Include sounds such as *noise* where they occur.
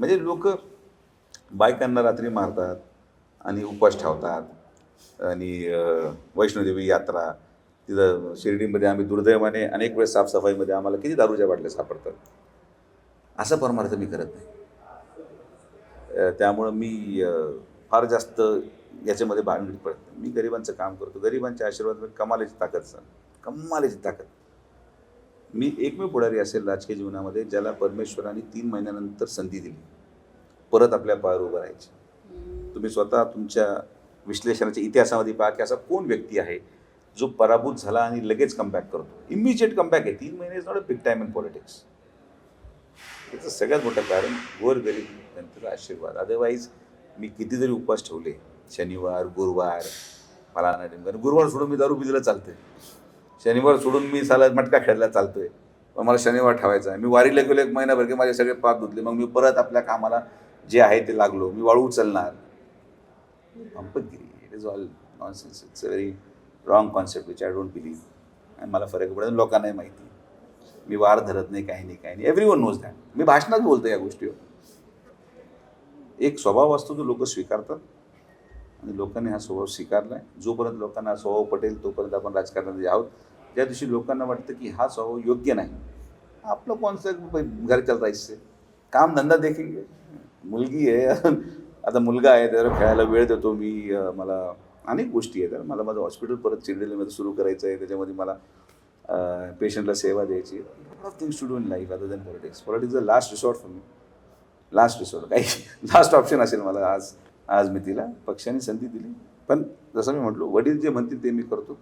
म्हणजे लोक बायकांना रात्री मारतात आणि उपवास ठेवतात आणि वैष्णोदेवी यात्रा तिथं शिर्डीमध्ये आम्ही दुर्दैवाने अनेक वेळेस साफसफाईमध्ये आम्हाला किती दारूच्या बाटल्या सापडतात. असं परमार्थ मी करत नाही. त्यामुळं मी फार जास्त याच्यामध्ये भानगडीत पडत नाही. मी गरिबांचं काम करतो. गरिबांच्या आशीर्वाद कमालाची ताकद सर कमालाची ताकद. मी एकमेव पुढारी असेल राजकीय जीवनामध्ये ज्याला परमेश्वराने तीन महिन्यानंतर संधी दिली. परत आपल्या पायावर उभं राहायची. तुम्ही स्वतः तुमच्या विश्लेषणाच्या इतिहासामध्ये पहा की असा कोण व्यक्ती आहे जो पराभूत झाला आणि लगेच कमबॅक करतो. इमिजिएट कमबॅक आहे. तीन महिने is not a big time in politics याचं सगळ्यात मोठं कारण गोर गरीब जनतेचा आशीर्वाद. अदरवाईज मी कितीतरी उपवास ठेवले. शनिवार गुरुवार मला गुरुवार सोडून मी दारू पिलेला चालते शनिवार सोडून मी साला मटका खेळायला चालतोय. पण मला शनिवार ठेवायचा आहे. मी वारीला गेलो एक महिनाभर की माझे सगळे पाप धुतले. मग मी परत आपल्या कामाला जे आहे ते लागलो. मी वाळू उचलणार. It is all nonsense it's a very wrong concept which I don't believe आणि मला फरक पडत लोकांनाही माहिती. मी वार धरत नाही काही नाही काही नाही. एव्हरी वन नोज दॅट मी भाषणात बोलतो या गोष्टीवर. एक स्वभाव असतो जो लोक स्वीकारतात. आणि लोकांनी हा स्वभाव स्वीकारला आहे जोपर्यंत लोकांना हा स्वभाव पटेल तोपर्यंत आपण राजकारणामध्ये आहोत. ज्या दिवशी लोकांना वाटतं की हा स्वभाव योग्य नाही आपलं कॉन्सेप्ट घर चल राहायचं. काम धंदा देखेंगे मुलगी आहे. *laughs* आता मुलगा आहे त्याला खेळायला वेळ देतो मी मला अनेक गोष्टी आहेत. मला माझं हॉस्पिटल परत चिरलेमध्ये सुरू करायचं आहे. त्याच्यामध्ये मला पेशंटला सेवा द्यायची of things to do in life other than politics politics the last resort for me last resort काही लास्ट ऑप्शन असेल मला आज आज मी तिला पक्षाने संधी दिली. पण जसं मी म्हटलो वडील जे म्हणतील ते मी करतो.